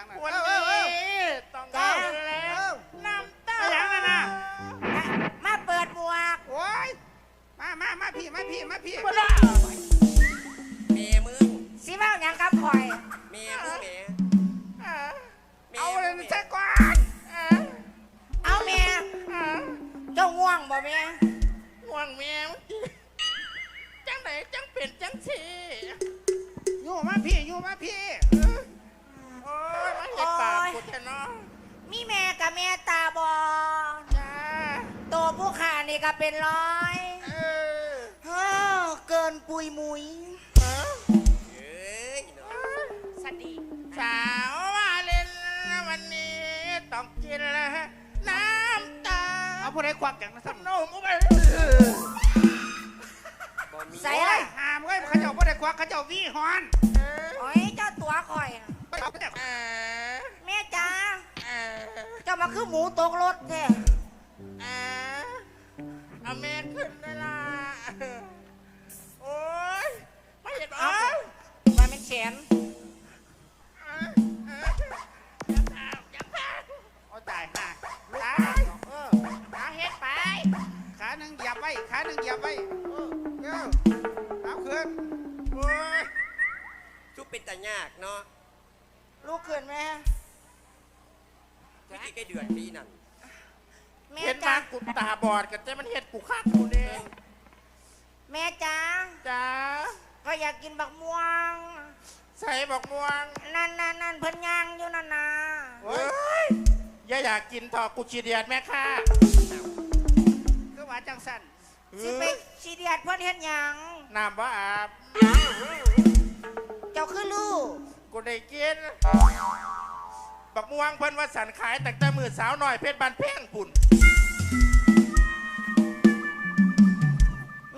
อย่างนั้นวันเออเอนี้อเออต้องเอาแล้วน้ำตาเอาอย่างนั้นน่ะมามาเปิดหมวกโอ้ยมามามาพี่มาพี่มาพี่บ่ได้เมมึงสิเว้าหยังกับข่อยเมมึงเมเออเมเอาเลยมึงใช่ก่อนเออเอาแม่เออเจ้าง่วงบ่แม่ห่วงแมวจังไหนจังเป็นจังสีอยู่มาพี่อยู่มาพี่ โอ้ยมาเห็ดปากกูแท้เนาะมีแม่กับแม่ตาบอดจ้าโตผู้ขานี่ก็เป็นร้อยเออเฮ้อเกินปุยมุยเออเอ้ยเนาะสดีสาววาเลนวันนี้ต้องกินแล้วน้ำตาเอาผู้ใดควักอย่างนั้นขสักนมอุบะบ่มีใส่โอ้เลยยหามเว้ยเขาเจ้าผู้ใดควักเขาเจ้าวี่ฮอน โอ้ยเจ้าตัวข่อยน่ะเขาเจ้าเออแม่จ้าเออเจ้ามาคือหมูตกรถแท้อ่าอเมนขึ้นได้ละ จ้าจ้าก็อยากกินบักม่วง ใส่บอกม่วงนั่นนั่นนั่นเพิ่นย่างอยู่นั่นนะเฮ้ยอย่าอยากกินทอกูชีเดียดแม่ค่ะคือว่าจังสันสิไปชีเดียดเพิ่นเฮ็ดหยังน้ำว่าอาบเจ้าคือลูกกูได้กินบักม่วงเพิ่นว่าสันขายแต่แต่มือสาวหน่อยเพชรบานเพ่งปุ่น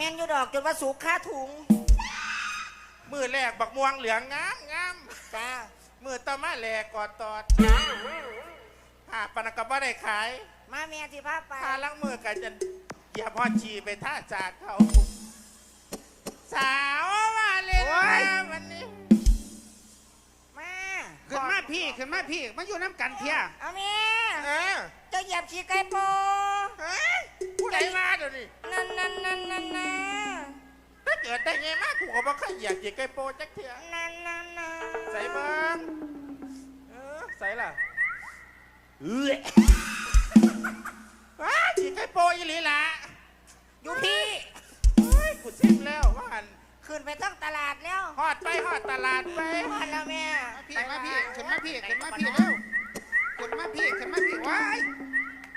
ม่นอยู่ดอกจนว่าสุกค่าถุง มือแรกบักม่วงเหลืองงามงามจ้ามือต่อมาแหลกกอดตอดหาปานนกับว่าได้ขาย มาแม่ที่พาไปถ้าล้างมือกันจะเหยียบพอชีไปท่าจากเขา สาวว่าเล่นนะวันนี้ มาขึ้นมาพี่ขึ้นมาพี่มาอยู่น้ำกันเพียเอาแม่เออเจ้าเหยียบขี้ไก่โป เฮ้ยผู้ใดมาเดี๋ยวนี้นั่นนั่นนั่นนั่นนะถ้าเกิดได้ไงมากกูก็บอกขยักจีไก่โปจักเถียนั่นนั่นนั่นใส่เบิ้งเออใส่ล่ะเอ้ยว้าจีไก่โปอีหลีละอยู่พี่เฮ้ยกูซิมแล้วว่าหันขึ้นไปต้องตลาดแล้วฮอดไปฮอดตลาดไปพอแล้วแม่พี่มาพี่ขึ้นมาพี่ขึ้นมาพี่เร็วขึ้นมาพี่ขึ้นมาพี่ว้าย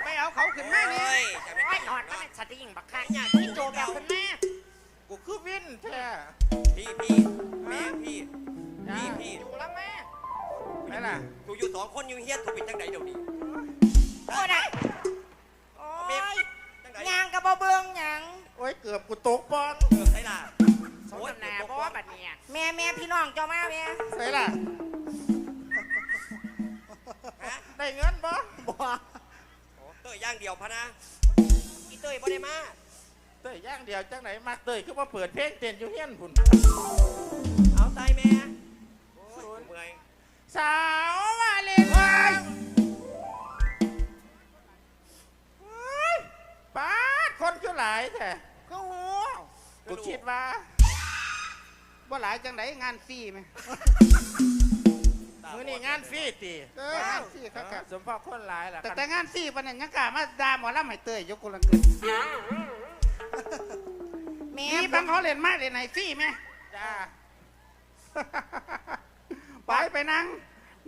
ไปเอาเขาขึ้นมาเนี่ยโอ้ยจะเป็นโอ้ยหหออดดมัมันนสติงบักคักอยากกิกินนโจโจแบแบบบคุคุณณแม่แม่กูคือวินแท้พี่พี่แม่พี่พี่พี่อยู่แล้วแม่ไหนล่ะกูอยู่สองคนอยู่เฮียนกูเป็นจังไดเดี๋ยวนี้โอ้ได้โอ้ยจังไดยางกระบเบืองหยังโอ้ยเกือบกูตกปอนเออใช่ล่ะสมนาเพราะว่าบัดเนี่ยแม่แม่พี่น้องเจ้ามาแม่ไหนล่ะฮะได้เงินบ่บ่โอ้ เตยย่างเดียวพะนะอีเตยบ่ได้มาเต้ยย่างเดียวจังไหนมักเต้ยคือว่าเปิดเพลงเต้นอยู่เฮียนพุ่นเอาตายแม่โอ้ยเมื่อยสาวมาเลนไว้เฮ้ยป้าดคนคือหลายแท้ก็โหกูคิดว่าบ่หลายจังไดงานฟรีไหม มื้อนี้งานฟรีติเอองานฟรีครับครับสมพอคนหลายล่ะแต่คันแต่งานฟรีปานนั้นยังกล้ามาด่าหมอลำให้เตยยกกุลังเงินแม่มีบางเขาเล่นมาเล่นไหนฟรีไหมจ้าไปไปนั่ง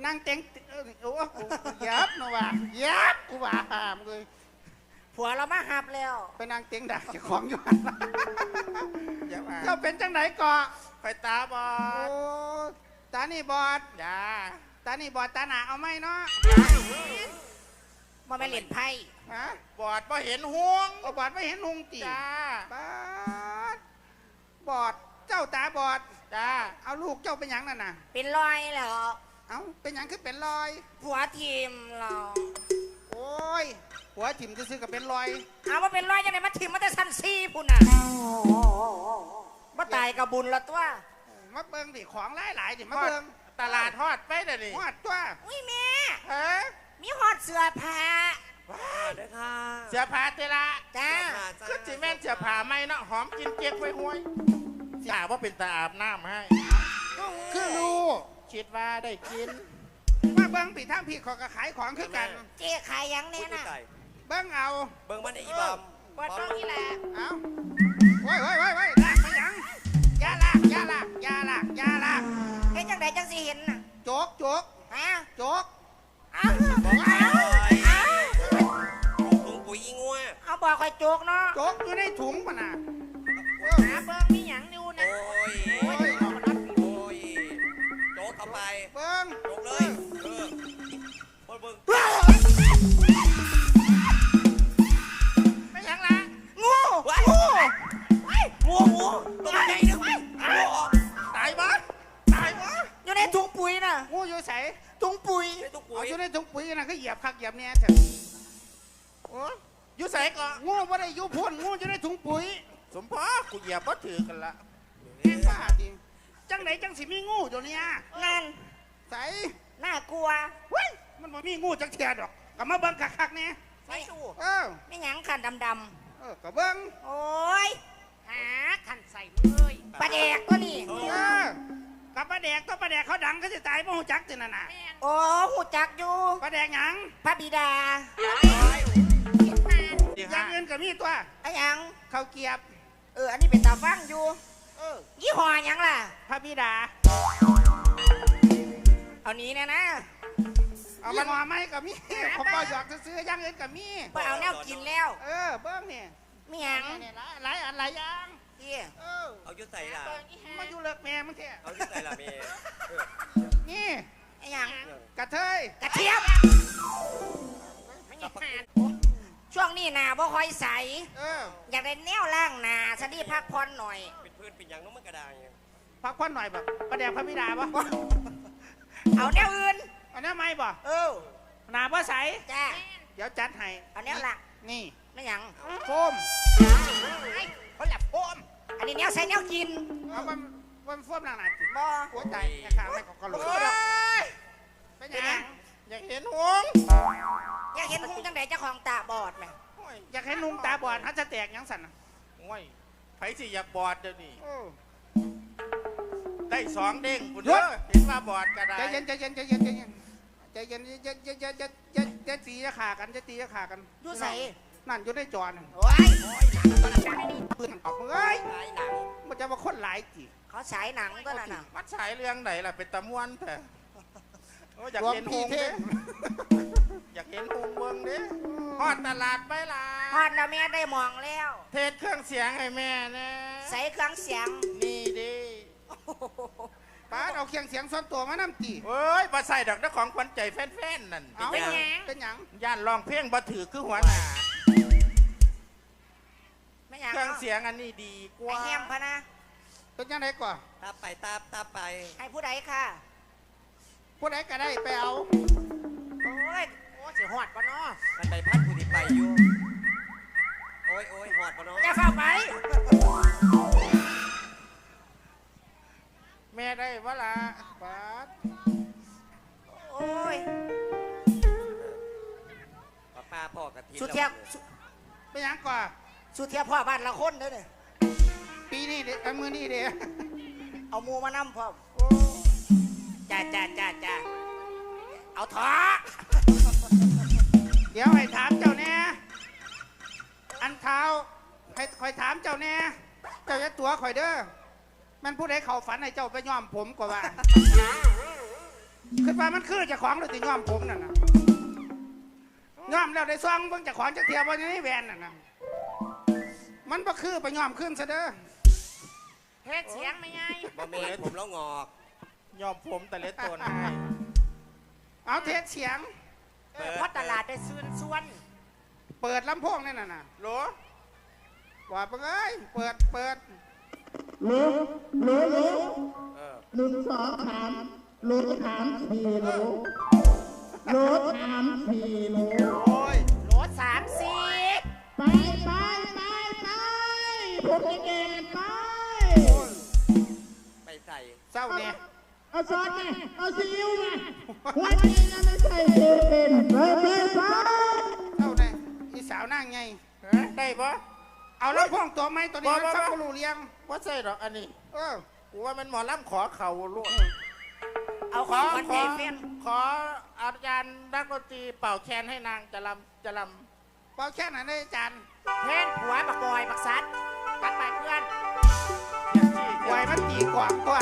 นั่งเต็งเอ้ยโอ้โหยับนะว่ะยับกูว่าหามเลยผัวเรามาหับแล้ว ไปนั่งเต็งด่าเจ้าของอยู่หันอย่ามาเจ้าเป็นจังไหนก่อไปตาบอโอ้ด ตานี่บอดจ้าตานี่บอดตาหนาเอาไหมเนาะมาไม่เล่นไพ่ฮะบอดบ่เห็นห่วงเอาบอดไม่เห็นหุงตีจ้าบอดบอดเจ้าตาบอดจ้าเอาลูกกเจ้าเป็นหยังนั่นน่ะ เป็นรอยเหรอเอ้าเป็นหยังคือเป็นรอย ผัวทีมเหรอโอ้ยหัวถิ่มซื้อๆกับเป็นรอย เอาว่าเป็นรอยยังไงมาทีมมาแต่สันซีพุ่นน่ะมาตายกับบุญละตัว มาเบิ่งดิของหลายหลายๆดิมาฮอดเบิ่งตลาดฮอดไปเดี๋ยวนี้หอดตัวอุ้ยแม่ เฮ้ยมีหอดเสือผ้าเด้อค่ะเสื้อผ้าเตละจ้าก็จิแม่นเสื้อผ้าไหมเนาะหอมกินเจ๊กไว้ห้วยอย่าว่าเป็นตาอาบน้ำให้ คือรู้คิดว่าได้กิน มาเบิ่งปีทางพี่ขอยก็ขายของคือกัน เจ๊ขายหยังพูแน่ดน่ะไก่เบิ่งเอา เบิ่งมันไอ้อีบอม เปิดช่องนี่แหละ เอาโอ้ยโอ้ยโอ้ยโอ้ยลากไป ยาลากอยาลากอยาลากเห็นจังไดจังสิเห็นน่ะโจกโจกฮะโจกเอาบอกไอ้เอาลอยเอาถุงปุ๋ยอีงัวเอาบอกคอยโจกเนาะโจกอยู่ในถุงปะน่ะหาเบิ่งมีหยังอยู่ อ้ตุ๊กปุ๋เอายอยู่ในถุงปุ๋ยน่ะก็เหยียบคักเหยียบเนี่ยเถอะโอ้อยู่ใส่ก่อนงูบ่ได้อยู่พ่นงูอยู่ในถุงปุ๋ยสมพอกูเหยียบบ่ถือกันละแม่งบ้าจริงจังไหนจังสิมีงูอยู่เนี่ยนั่นใสน่ากลัวเว้ยมันบ่มีงูจักเทียดอกก็มาเบิ่งคักๆเนี่ยไม่สู้เออไม่หยังขันดำเออก็เบิ่งๆโอ้ยหาขันใส่มือเลยปลาแดกตัวนี้ เออ กับปลาแดกตัวปลาแดกเขาดังก็สิตายบ่ฮู้จักตินั่นน่ะโอ้หูจักอยู่ปลาแดกหยังพระบิดาดีอย่าฮะงอื่นก็มีตัวไอ้หยังข้าวเกรียบ เออ อันนี้เป็นตาฟังอยู่เออยี่ห้อหยังล่ะ พระบิดา เอานี้เนี่ยนะเอามันมาไหมก็มีผมก็อยากจะซื้ออย่างอื่นก็มีไปเอาแนวกินแล้ว เออ เบิ้งนี่ไม่หยังนี่หลายหลายอันหลายอย่าง เอี่ยเออเอายุใส่ล่ะ มาอยู่เลิกแม่มึงแท้เอายุใส่ล่ะเมย์เออนี่ไอ้หยังกระเทยกระเทียมไม่หยังช่วงนี้หนาบ่ค่อยใส เอออยากได้แนวล่างหนาสดีพักผ่อนหน่อย เป็นเพื่อนเป็นอย่างน้องมันกระดางไงพักผ่อนหน่อยแบบประแดกพระบิดาบ่เอาแนวอื่น เอาแน้ไม่บ่เออหนาบ่ใสจ้าเดี๋ยวจัดให้เอาแนวหลักนี่ไม่หยังโฟม นี่เนี้ยใส่เนี้ยกินเมันมันฟ้มนกหนาจิบ่หัวใจนะคะไม่ก็กระโหลกโอ้ยนอยากเห็นหงอยากเห็นหงจังไหนเจ้าของตาบอดไหมอยากเห็นหงตาบอดเขาจะแตกยังสั่นโอ้ยไผสิอยากบอดเดี๋ยวนี้ได้สองเด้งคุณเด้อเห็นว่าบอดก็ได้ใจเย็นใจเย็นใจเย็นใจเย็นใจเย็นจะจะจะจะจะจะตีจะขากันจะตีจะขากันดูใส่ นั่นอยู่ในจอนั่นโอ้ยปืนออกมือเอ้ยตายหนัง มันจะมาคนหลายจีเขาฉายหนังก็นั่นน่ะมัดสายเรื่องไหนล่ะเป็นตะมวนแต่โอ้ยอยากรวมเห็นหพี่งส์เท่เด้อยากเห็นหงส์เบิ่งเด้ฮอดตลาดไปล่ะฮอดแล้วแม่ได้มองแล้ว เทศเครื่องเสียงให้แม่นะใส่เครื่องเสียง นี่ดิป้าดเอาเคียงเสียงส่วนตัวมานำตีเอ้ยบ่ใส่ดอกเจ้าของขวัญใจแฟนๆนั่นเอาเป็นหยังเป็นหยังย่านร้องเพลงบ่ถือคือหัวหน้า ไม่อยากเครื่องเสียงอันนี้ดีกไอ้ว่าแฮมพะนะเป็นยังไงก่อนตาไปตาตาไปให้ผู้ใดค่ะ ผู้ใดก็ได้ไปเอาโอ้ยโอ้ยสิหอดปะเนาะมันไปพัดผู้ที่ไปอยู่โอ้ยโอ้ยหอดปะเนาะอย่าเฝ้าไป แม่ได้วะล่ะป้าดโอ้ยป้าป้าพ่อกระทินสุเทียบสุเป็นหยังก่อน สุเทียบพ่อบ้านละคนเด้อเนี่ยปีนี้เด็กมือนี้เด็กเอาหมูมานำพร้อมโอ้จ้าจ้าจ้าจ้าเอาเถอะเดี๋ยวให้ถามเจ้าแน่อันเท้าให้คอยถามเจ้าแน่เจ้าจะตัวคอยเด้อมันผู้ใดเขาฝันให้เจ้าไปย้อมผมกว่าว่าคือว่ามันคือเจะของหรือติย้อมผมนั่นน่ะย้อมแล้วได้ซองเบิ่งเจะของจะเทียบว่าในแวนน่ะนะ มันบ่คือไปย้อมขึ้นซะเด้อเฮ็ดเสียงไม่ไงบ่เมย์ผมแล้วงอก ยอมผมแต่เล็ดตัวให้เอาเทสเสียง เออเพราะตลาดได้ซื้อส่วน เปิดลำโพงนี่น่ะนะโหลว่าเบิ่งเอ้ยเปิดเปิดเออหนึ่งสองสามรถถามสี่โลรถถามสี่โลโอ้ยโหลสามสี่ไปไปไปไป พวกเก่งๆไป ไปใส่เศร้าเนี่ยเอาซอสมาเอาซีอิ๊วมาหัวจีนน่ะไม่ใช่เจเป็นไปไปไปเศร้าเนี่ยอีสาวนั่งไงเอ้ยได้ปะเอาแล้วพ่องตัวไหมตัวนี้บ่มันบ่ฟังบ่บ่รู้เรียงว่าใช่หรอกอันนี้ เออกูว่ามันหมอลำขอเข่าลูกเอาขขอองมันขใจอเฟียนขออาจารย์นักดนตรีเป่าแคนให้นางจะลำจะลเป่าแค่ไหนได้อาจารย์แม่นผัวบักบอยบักซัด กัดไปเพื่อนำอย่างที่ไหวมันตีกว่างตัว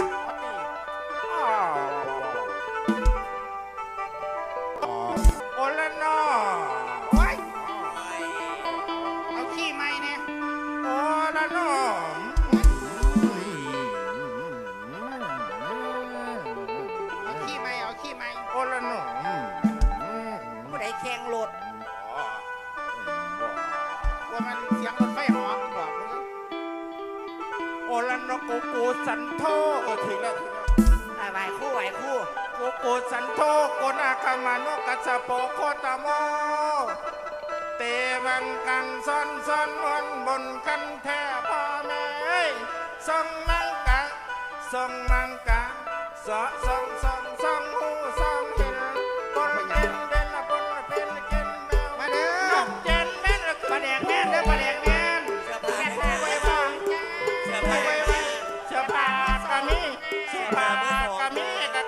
โกนาคามาโนกัสโปโคตโม เตวังกังซอนซอนวนบนกันแท่พ่อแม่เอ้ยทรงมังกะทรงมังกะสะทรงทรงทรงหูทรง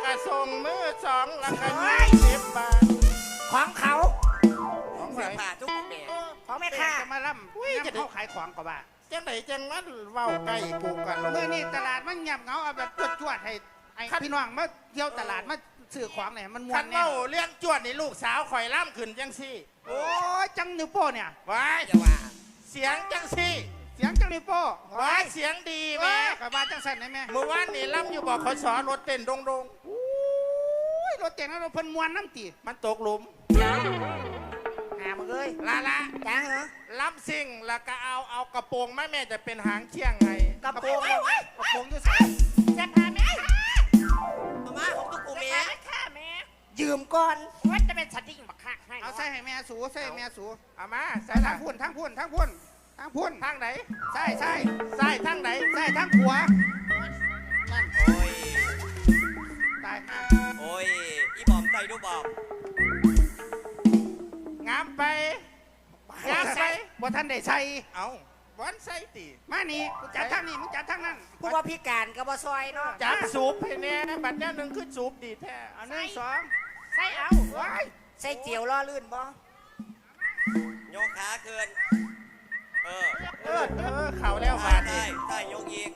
กะกะส่งมือสองละกะยี่สิบบาทของเขาของไหนเสื้อผ้าทุกแบบของแม่แม่ค้าจะมาล่ำอุ้ยน้ำจะได้เขาขายของกับว่าจังไหนจังมันเว้าใกล้กูกันเมื่อนี่ตลาดมันเงียบเหงาเอาแบบจวดๆให้ไอ้พี่น้องมาเที่ยวตลาดมาซื้อของเนี่ยมันมวคันนแน่เว้าเลี้ยงจวดนี่ลูกสาวข่อยล่ำขึ้นจังซี่ โอ้ยจังนิ้วโป้เนี่ยไว้จะว่า เสียงจังซี่ เสียงจังนิ้วโป้ไว้เสียงดีแม่แม่กับว่าจังสันได้แม่เมื่อวานนี่ล่ำอยู่บอกขอสอรถเต้นดงดงโอ้ยรถเจ๋งนะรถเพิ่นมวนน้ำตีๆมันตกหลุมหามึงเอ้ยละละจังเหรอล่ำซิ่งแล้วก็เอาเอากระโปรงแม่แม่จะเป็นหางเชี่ยงไงกระโปรงเอาไว้กระโปรงอยู่ใส่จะพาแม่มามาของทุกกูเมียค่ะแม่ยืมก่อนว่าจะเป็นสติ้งบักคักให้เอาใส่ให้แม่สูใส่ให้แม่สูเอามาใส่ใส่ทาทั้งงพุ่นทั้งพุ่นทั้งพุ่น ทั้งพุ่นทางไหนใส่ใส่ใส่ทางไหนใส่ทั้งหัวนั่นโอ้ยตายห่าโอ้ยอีบอมใส่ดูบอมงามไปงามไปบ่ท่านได้ใส่เอาวันใส่ตีมานี่กูจัดทั้งนี้มึงจัดทั้งนั้นผู้ว่าพิการกับว่าซอยเนาะจับสูบให้แน่บัดเนี้ยหนึ่งคือสูบดีแท้อันหนึ่งสองใส่เอาว้ายใส่เจียวล่อลื่นบ่โยกขาเกิน เออ เออ เออ เข่าแล้วมาบาดใช่นี้ได้ยกอีก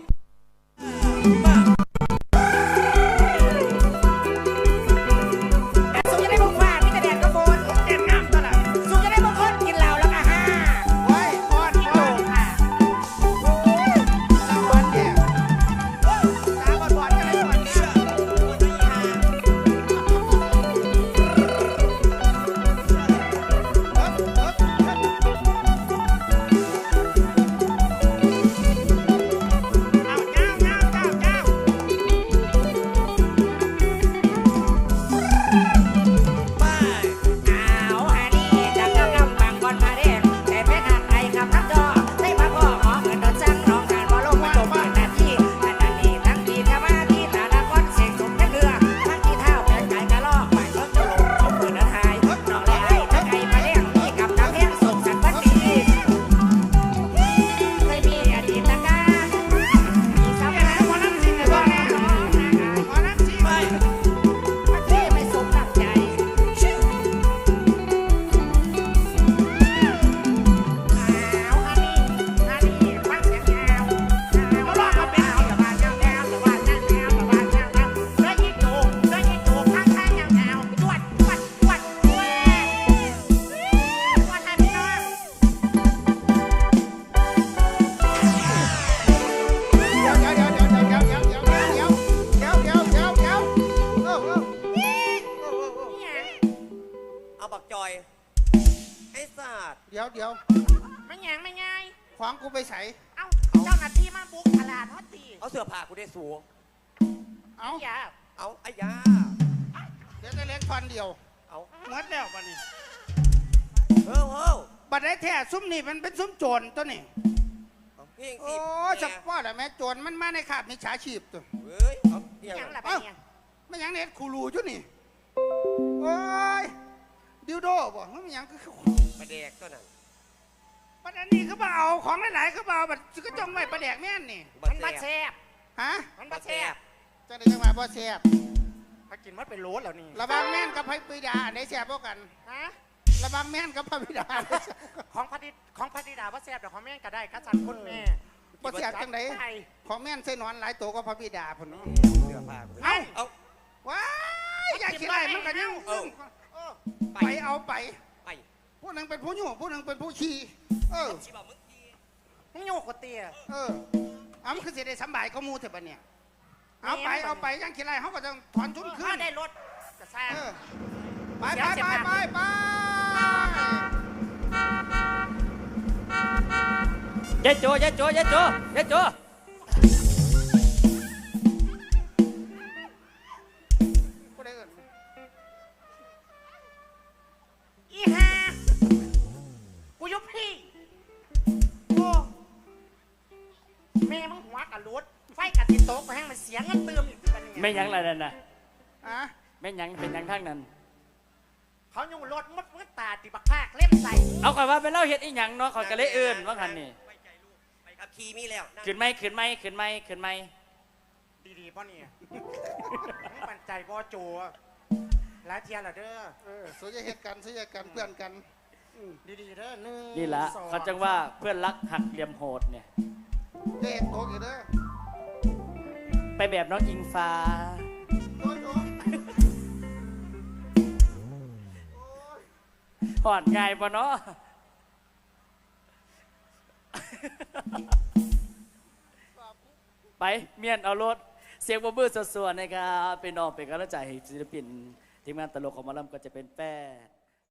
ไอ้ยาเดี๋ยวจะเล็กพันเดียวเอาหมดแล้วบัดนี้เฮ้อเฮ้อบัดได้แท้ซุ้มนี่มันเป็นซุ้มโจรตัวนี่เอาเพียงโอ้สิสปอร์ตอะแม่โจรมันมาในขาบมีฉาชีพตัวเฮ้ยเอาเพียงหยังล่ะไปเนี่ยไม่หยังเน็ตคูรูจุนี่โอ้ยดิวโดบ่มันไม่หยังคือประเดกตัวนั้นบัดอันนี้คือบ่เอาของหลายๆคือบ่เอาบัดก็จงไว้ประแดกแม่นนี่มันบ่แซ่บฮะมันปบ่ระแดแซ่บกจังได้จังมาบ่แซ่บ ถ้ากินมันเป็นโลดแล้วนี่ระวังแม่นกับพระบิดาอันไหนแซ่บกว่ากัน ฮะระวังแม่นกับพระบิดาอันไหนแซ่บกว่ากันของพัดของพัดดาบ่แซ่บแต่ของแม่ก็ได้ก็สั่นคุณแม่บ่แซ่บจังไดใช่ของแม่นใส่นอนหลายตัวก็พระบิดาพุ่นเนาะเสื้อผ้าเอ้า เอา ว้ายอยากคิดอะไรมันก็ยังเอ้าเออไป ไปเอาไป ไปผู้หนึ่งเป็นผู้อยู่ผู้หนึ่งเป็นผู้ขี่เออ ชิบะมึงทีมึงโยกกว่าเตี้ยเออเอามันคือสิได้สำบายเขามูเถอะปะเนี่ย เอาไปเอาไปยังคิดอะไรเขาก็ต้องถอนทุนคืถ้านได้รถก็สร้างเออไปเสีไปยเสียไปภาพไปไปยายโจยายโจยายโจยายโจผู้ใดเอิ้นอีห่ากูยุบพี่โอ้แม่มึง มันเสียเงินเติมอีกกันเนี่ยแม่นหยังอะไรนั่นน่ะอะแม่นหยังเป็นหยังทั้งนั้น เขาอยู่รถมดมืดตาติบักภาคเล่มใส่เอาก่อนว่าเป็นเล่าเฮ็ดอีหยังเนาะขอยก็เลยเอื่นว่าคันนี่ไว้ใจลูกไปขับขี่มีแล้วนั่งขึ้นไหมขึ้นไหมขึ้นไหมขึ้นไหมดีๆป่ะเนี่ยมึงปันใจบ่โจหลายเทียละเด้อเออสุยเหตุกันสุยกันเพื่อนกันดีๆเด้อหนึ่งนี่ละสองเขาจังว่าเพื่อนรักหักเหลี่ยมโหดเนี่ย เด็ดโตกี่เด้อ ไปแบบน้องอิงฟ้าโอ้ยโอ้ยหอดง่ายปะเนาะไปเมียนเอารถเสียงบมเบอร์สวๆนะครับเป็นน้องเป็นกำลังใจให้ศิลปินทีมงานตลกของมาลำก็จะเป็นแป้